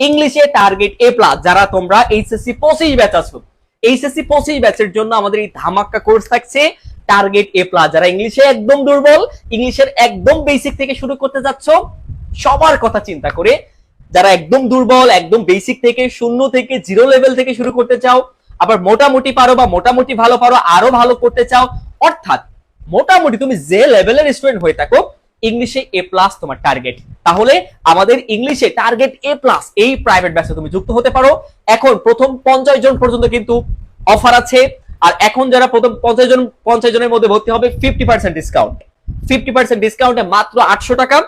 ইংলিশে target A plus যারা তোমরা এইচএসসি পঁচিশ ব্যাচ আছো। এইচএসসি পঁচিশ ব্যাচের জন্য আমাদের এই ধামাক্কা কোর্স থাকছে টার্গেট এ প্লাস যারা ইংলিশে একদম দুর্বল ইংলিশের একদম বেসিক থেকে শুরু করতে যাচ্ছ সবার কথা চিন্তা করে যারা একদম দুর্বল, একদম বেসিক থেকে শূন্য থেকে জিরো লেভেল থেকে শুরু করতে চাও, আবার মোটামুটি পারো বা মোটামুটি ভালো পারো, আরও ভালো করতে চাও, অর্থাৎ মোটামুটি তুমি যে লেভেলের স্টুডেন্ট হয়ে থাকো ইংলিশে এ প্লাস তোমার টার্গেট তাহলে আমাদের ইংলিশে টার্গেট এ প্লাস এই প্রাইভেট ব্যাচে তুমি যুক্ত হতে পারো। এখন প্রথম পঞ্চাশ জন পর্যন্ত কিন্তু অফার আছে। আর এখন যারা প্রথম পঞ্চাশ জন, পঞ্চাশ জনের মধ্যে ভর্তি হবে fifty percent discount fifty percent ডিসকাউন্টে মাত্র আটশো টাকা।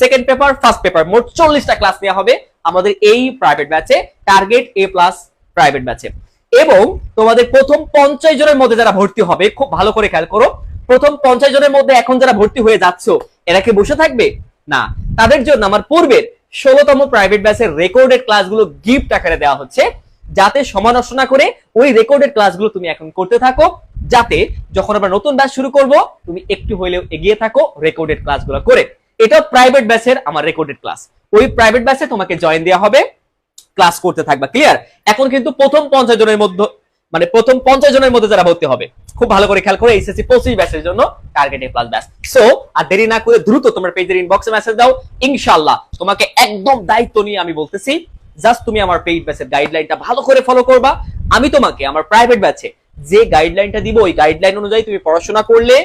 সেকেন্ড পেপার ফার্স্ট পেপার মোট চল্লিশটা ক্লাস নেওয়া হবে আমাদের এই প্রাইভেট ব্যাচে টার্গেট এ প্লাস প্রাইভেট ব্যাচে এবং তোমাদের প্রথম পঞ্চাশ জনের মধ্যে যারা ভর্তি হবে, খুব ভালো করে খেয়াল করো, প্রথম পঞ্চাশ জনের মধ্যে এখন যারা ভর্তি হয়ে যাচ্ছ এরা কি বসে থাকবে? না। তাদের জন্য আমার পূর্বের ষোলতম প্রাইভেট ব্যাচের রেকর্ডেড ক্লাসগুলো গিফট আকারে দেওয়া হচ্ছে, যাতে সময় নষ্ট না করে ওই রেকর্ডেড ক্লাসগুলো তুমি এখন করতে থাকো, যাতে যখন আমরা নতুন ব্যাচ শুরু করব, তুমি একটু হইলেও এগিয়ে থাকো রেকর্ডেড ক্লাসগুলো করে। এটা প্রাইভেট ব্যাচের আমার রেকর্ডেড ক্লাস ওই প্রাইভেট ব্যাচে তোমাকে জয়েন দেওয়া হবে ক্লাস করতে থাকবা ক্লিয়ার এখন কিন্তু প্রথম পঞ্চাশ জনের মধ্যে মানে প্রথম পঞ্চাশ জনের মধ্যে যারা ভর্তি হবে। খুব ভালো করে খেয়াল করে এইচএসসি পঁচিশ ব্যাচের জন্য target A plus batch so আর দেরি না করে দ্রুত তোমার পেজের ইনবক্সে মেসেজ দাও। ইনশাআল্লাহ, তোমাকে একদম দায়িত্ব নিয়ে আমি বলতেছি জাস্ট তুমি আমার পেইড ব্যাচের গাইডলাইনটা ভালো করে ফলো করবা। আমি তোমাকে আমার প্রাইভেট ব্যাচে যে গাইডলাইনটা দিব, ওই গাইডলাইন অনুযায়ী তুমি পড়াশোনা করলে,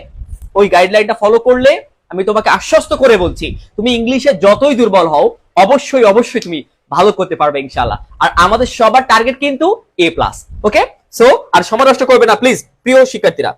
ওই গাইডলাইনটা ফলো করলে, আমি তোমাকে আশ্বস্ত করে বলছি, তুমি ইংলিশে যতই দুর্বল হও, অবশ্যই অবশ্যই তুমি ভালো করতে পারবে ইনশাআল্লাহ। আর আমাদের সবার টার্গেট কিন্তু এ প্লাস ওকে সো আর সময় নষ্ট করবে না প্লিজ প্রিয় শিক্ষার্থীরা।